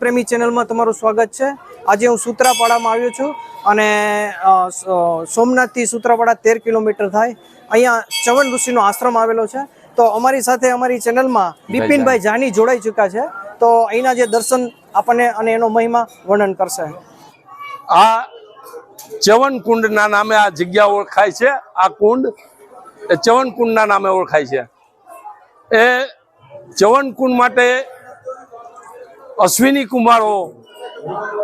પ્રેમી ચેનલમાં તમારું સ્વાગત છે. આજે હું સૂત્રાપાડામાં આવ્યો છું અને સોમનાથથી સૂત્રાપાડા તેર કિલોમીટર થાય. અહીંયા ચવન ઋષિનો આશ્રમ આવેલો છે. તો અમારી સાથે અમારી ચેનલમાં બિપિનભાઈ જાની જોડાઈ ચૂક્યા છે. તો અહીંના જે દર્શન આપણને અને એનો મહિમા વર્ણન કરશે. આ ચવન કુંડના નામે આ જગ્યા ઓળખાય છે. આ કુંડ એ ચવન કુંડના નામે ઓળખાય છે. એ ચવન કુંડ માટે અશ્વિની કુમારો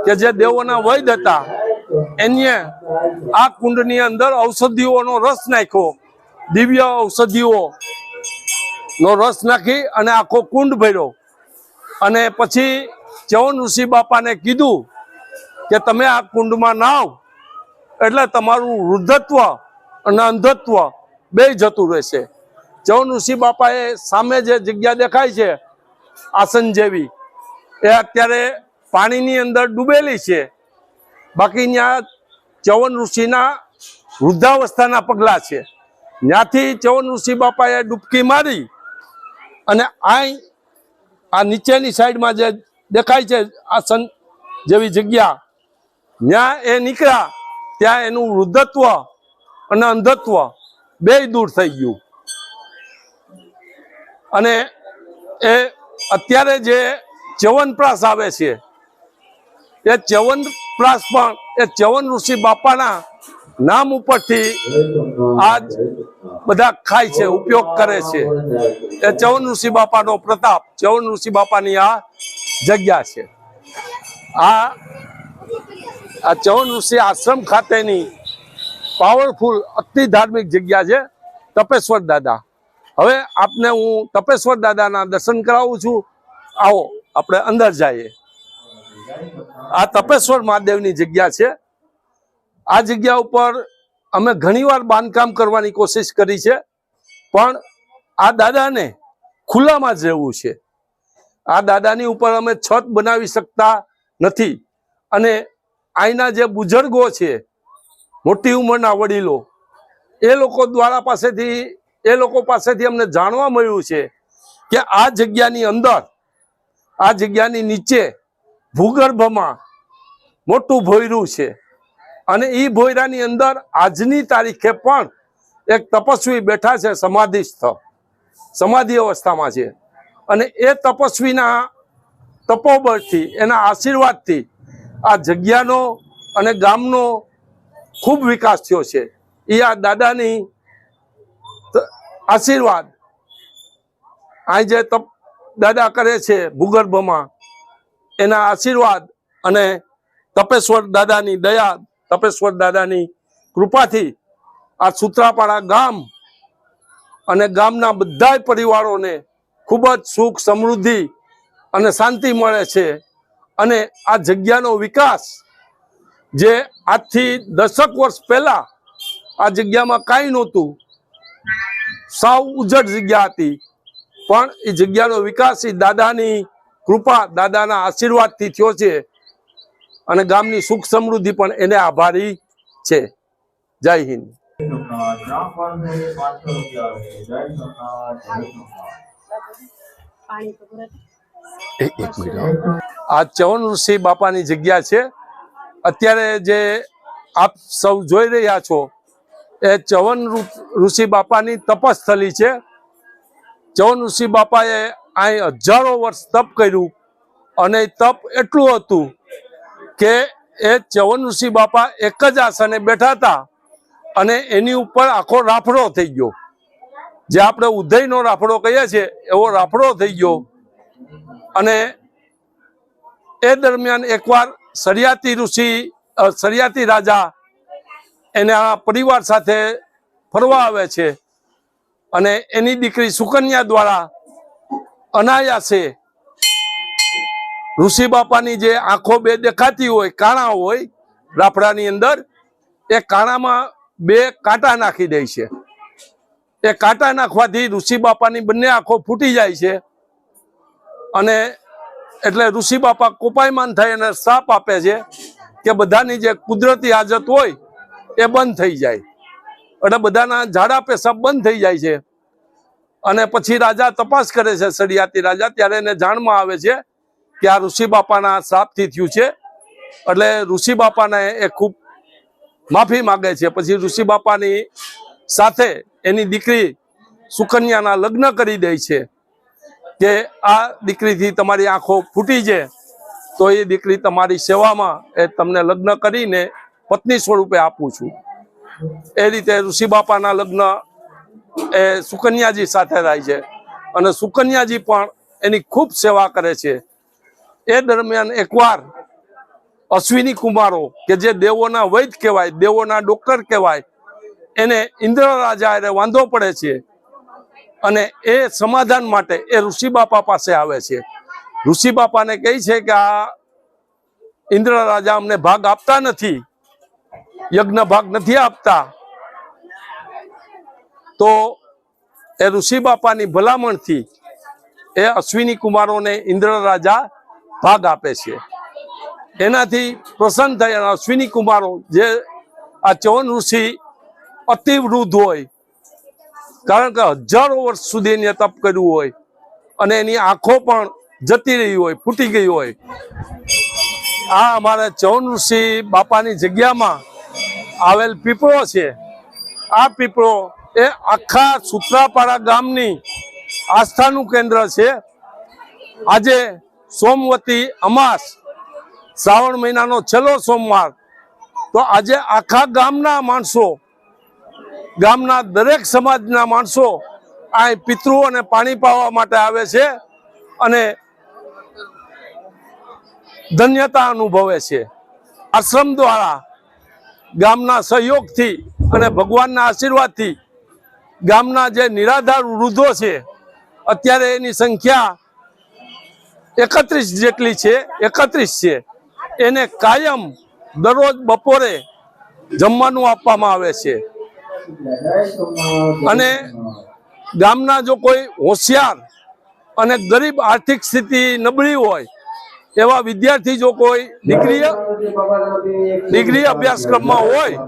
કે જે દેવોના વૈદ હતા એને આ કુંડની અંદર ઔષધિઓનો રસ નાખ્યો, દિવ્ય ઔષધિઓ નો રસ નાખી અને આખો કુંડ ભર્યો. અને પછી ચૌન ઋષિ બાપાને કીધું કે તમે આ કુંડમાં નાવ, એટલે તમારું વૃદ્ધત્વ અને અંધત્વ બે જતું રહેશે. ચૌન ઋષિ બાપાએ સામે જે જગ્યા દેખાય છે, આસન જેવી એ અત્યારે પાણીની અંદર ડૂબેલી છે. બાકી ત્યાં ચવન ઋષિના વૃદ્ધાવસ્થાના પગલાં છે. ત્યાંથી ચવન ઋષિ બાપાએ ડૂબકી મારી અને અહીં આ નીચેની સાઈડમાં જે દેખાય છે આસન જેવી જગ્યા ત્યાં એ નીકળ્યા ત્યાં એનું વૃદ્ધત્વ અને અંધત્વ બે દૂર થઈ ગયું. અને એ અત્યારે જે ચ્યવનપ્રાસ આવે છે. એ ચ્યવનપ્રાસ પણ એ ચ્યવન ઋષિ બાપાના નામ ઉપરથી આજ બધા ખાય છે, ઉપયોગ કરે છે. એ ચવન ઋષિ બાપાનો પ્રતાપ ચવન ઋષિ બાપાની આ જગ્યા છે. આ આ ચવન ઋષિ આશ્રમ ખાતેની પાવરફુલ અતિ ધાર્મિક જગ્યા છે, તપેશ્વર દાદા. હવે આપને હું તપેશ્વર દાદાના દર્શન કરાવું છું. આવો. આપણે અંદર જઈએ. આ તપેશ્વર મહાદેવની જગ્યા છે. આ જગ્યા ઉપર અમે ઘણીવાર બાંધકામ કરવાની કોશિશ કરી છે. પણ આ દાદાને ખુલ્લામાં જ છે. આ દાદાની ઉપર અમે છત બનાવી શકતા નથી. અને અહીંના જે બુઝુર્ગો છે, મોટી ઉંમરના વડીલો, એ લોકો દ્વારા પાસેથી, એ લોકો પાસેથી અમને જાણવા મળ્યું છે કે આ જગ્યાની અંદર આ જગ્યાની નીચે ભૂગર્ભમાં મોટું ભોયરું છે. અને એ ભોયરાની અંદર આજની તારીખે પણ એક તપસ્વી બેઠા છે સમાધિસ્થ સમાધિ અવસ્થામાં છે. અને એ તપસ્વીના તપોબળથી, એના આશીર્વાદથી આ જગ્યાનો અને ગામનો ખૂબ વિકાસ થયો છે. એ આ દાદાની આશીર્વાદ. અહીં જે તપ દાદા કરે છે ભૂગર્ભમાં. એના આશીર્વાદ અને તપેશ્વર દાદાની દયા, તપેશ્વર દાદાની કૃપાથી આ સૂત્રાપાડા ગામ અને ગામના બધા પરિવારોને ખૂબ જ સુખ, સમૃદ્ધિ અને શાંતિ મળે છે. અને આ જગ્યાનો વિકાસ જે આજથી દશક વર્ષ પહેલા આ જગ્યામાં કાંઈ નહોતું, સાવ ઉજળ જગ્યા હતી. પણ એ જગ્યાનો વિકાસ એ દાદાની કૃપા દાદાના આશીર્વાદથી થયો છે અને ગામની સુખ સમૃદ્ધિ પણ એને આભારી છે. જય હિન્દ. આ ચવન ઋષિ બાપાની જગ્યા છે. અત્યારે જે આપ સૌ જોઈ રહ્યા છો એ ચવન ઋષિ બાપાની તપસ્થલી છે. ચવન ઋષિ બાપાએ અહીં હજારો વર્ષ તપ કર્યું અને તપ એટલું હતું કે એ ચવન ઋષિ બાપા એક જ આસને બેઠા હતા અને એની ઉપર આખો રાફડો થઈ ગયો. જે આપણે ઉદયનો રાફડો કહીએ છીએ, એવો રાફડો થઈ ગયો. અને એ દરમિયાન એકવાર સરિયાતી ઋષિ સરિયાતી રાજા એના પરિવાર સાથે ફરવા આવે છે. અને એની દીકરી સુકન્યા દ્વારા અનાયાસે ઋષિ બાપાની જે આંખો બે દેખાતી હોય, કાણા હોય, રાફડાની અંદર એ કાણામાં બે કાંટા નાખી દે છે. એ કાંટા નાખવાથી ઋષિ બાપાની બંને આંખો ફૂટી જાય છે અને એટલે ઋષિ બાપા કોપાયમાન થાય અને શ્રાપ આપે છે કે બધાની જે કુદરતી હાજત હોય એ બંધ થઈ જાય. એટલે બધાના ઝાડા પેશાબ બંધ થઈ જાય છે. અને પછી રાજા તપાસ કરે છે સડિયાતી રાજા, ત્યારે એને જાણમાં આવે છે કે આ ઋષિ બાપાના શ્રાપથી થયું છે. એટલે ઋષિ બાપાને એ ખૂબ માફી માગે છે. પછી ઋષિ બાપાની સાથે એની દીકરી સુકન્યાના લગ્ન કરી દે છે કે આ દીકરીથી તમારી આંખો ફૂટી છે, તો એ દીકરી તમારી સેવામાં એ તમને લગ્ન કરીને પત્ની સ્વરૂપે આપું છું. એ રીતે ઋષિ બાપાના લગ્ન એ સુકન્યાજી સાથે થાય છે. અને સુકન્યાજી પણ એની ખૂબ સેવા કરે છે. એ દરમિયાન એકવાર અશ્વિની કુમારો, કે જે દેવોના વૈદ કહેવાય, દેવોના ડોક્ટર કહેવાય, એને ઇન્દ્ર રાજા વાંધો પડે છે અને એ સમાધાન માટે એ ઋષિ બાપા પાસે આવે છે. ઋષિ બાપાને કહે છે કે આ ઇન્દ્ર રાજા અમને ભાગ આપતા નથી. યજ્ઞ ભાગ નથી આપતા, તો એ ઋષિ બાપાની ભલામણથી એ અશ્વિની કુમારોને ઇન્દ્ર રાજા ભાગ આપે છે. એનાથી પ્રસન્ન થઈ અને અશ્વિની કુમારો જે આ ચવન ઋષિ અતિ વૃદ્ધ હોય, કારણ કે હજારો વર્ષ સુધી એને તપ કર્યું હોય અને એની આંખો પણ જતી રહી હોય, ફૂટી ગઈ હોય. આ અમારા ચવન ઋષિ બાપાની જગ્યામાં આવેલ પીપળો છે. આ પીપળો એ આખા સુત્રાપાડા ગામની આસ્થાનું કેન્દ્ર છે. આજે સોમવતી અમાસ, શ્રાવણ મહિનાનો છેલ્લો સોમવાર. તો આજે આખા ગામના માણસો, ગામના દરેક સમાજના માણસો આ પિતૃઓને પાણી પાવા માટે આવે છે અને ધન્યતા અનુભવે છે. આશ્રમ દ્વારા ગામના સહયોગથી અને ભગવાનના આશીર્વાદથી ગામના જે નિરાધાર વૃદ્ધો છે, અત્યારે એની સંખ્યા એકત્રીસ જેટલી છે, એકત્રીસ છે. એને કાયમ દરરોજ બપોરે જમવાનું આપવામાં આવે છે. અને ગામના જો કોઈ હોશિયાર અને ગરીબ આર્થિક સ્થિતિ નબળી હોય, એવા વિદ્યાર્થી જો કોઈ ડિગ્રી ડિગ્રી અભ્યાસક્રમમાં હોય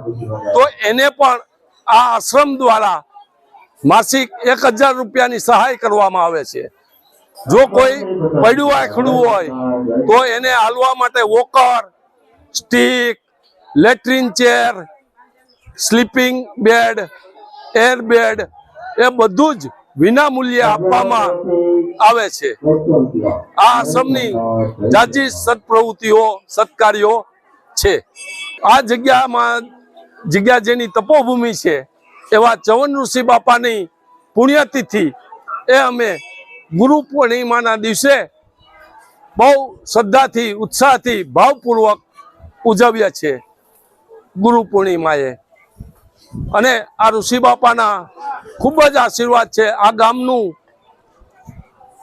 તો એને પણ આ આશ્રમ દ્વારા માસિક એક હજાર રૂપિયાની સહાય કરવામાં આવે છે. જો કોઈ પડ્યું આખડું હોય તો એને હાલવા માટે walker, stick, latrine chair, sleeping bed, air bed એ બધું જ વિના મૂલ્યે આપવામાં આવે છે. આ આશ્રમની જાજી સત્પ્રવૃત્તિઓ સત્કાર્યો છે. આ જગ્યામાં જગ્યા જેની તપોભૂમિ છે, એવા ચવન ઋષિ બાપાની પુણ્યતિથિ, એ અમે ગુરુ પૂર્ણિમાના દિવસે બહુ શ્રદ્ધાથી, ઉત્સાહથી, ભાવપૂર્વક ઉજવીએ છીએ ગુરુ પૂર્ણિમાએ. અને આ ઋષિ બાપાના ખૂબ જ આશીર્વાદ છે. આ ગામનું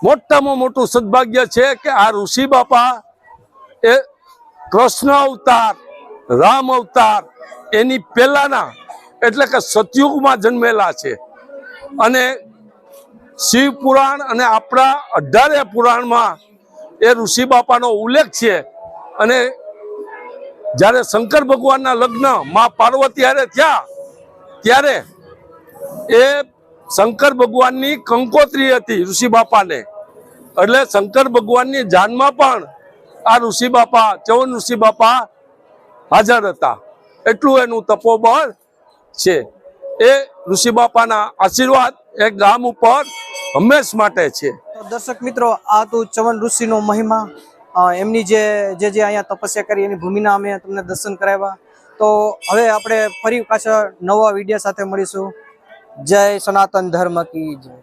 મોટામાં મોટું સદભાગ્ય છે કે આ ઋષિ બાપા એ કૃષ્ણ અવતાર, રામ અવતાર એની પહેલાના, એટલે કે સતયુગમાં જન્મેલા છે. અને શિવ પુરાણ અને આપણા અઢારે પુરાણમાં એ ઋષિ બાપાનો ઉલ્લેખ છે. અને જ્યારે શંકર ભગવાનના લગ્ન મા પાર્વતી હારે થયા, ત્યારે એ શંકર ભગવાનની કંકોત્રી હતી ઋષિ બાપાને. એટલે શંકર ભગવાનની જાનમાં પણ આ ઋષિ બાપા ચવન ઋષિ બાપા હાજર હતા. એટલું એનું તપોબળ છે. એ ઋષિ બાપાના આશીર્વાદ એ ગામ ઉપર હંમેશ માટે છે. દર્શક મિત્રો, આ તો ચવન ઋષિનો મહિમા. એમની જે જે જે અહીંયા તપસ્યા કરી, એની ભૂમિના અમે તમને દર્શન કરાવ્યા. તો હવે આપણે ફરી પાછા નવા વીડિયો સાથે મળીશું. જય સનાતન ધર્મ કી જય.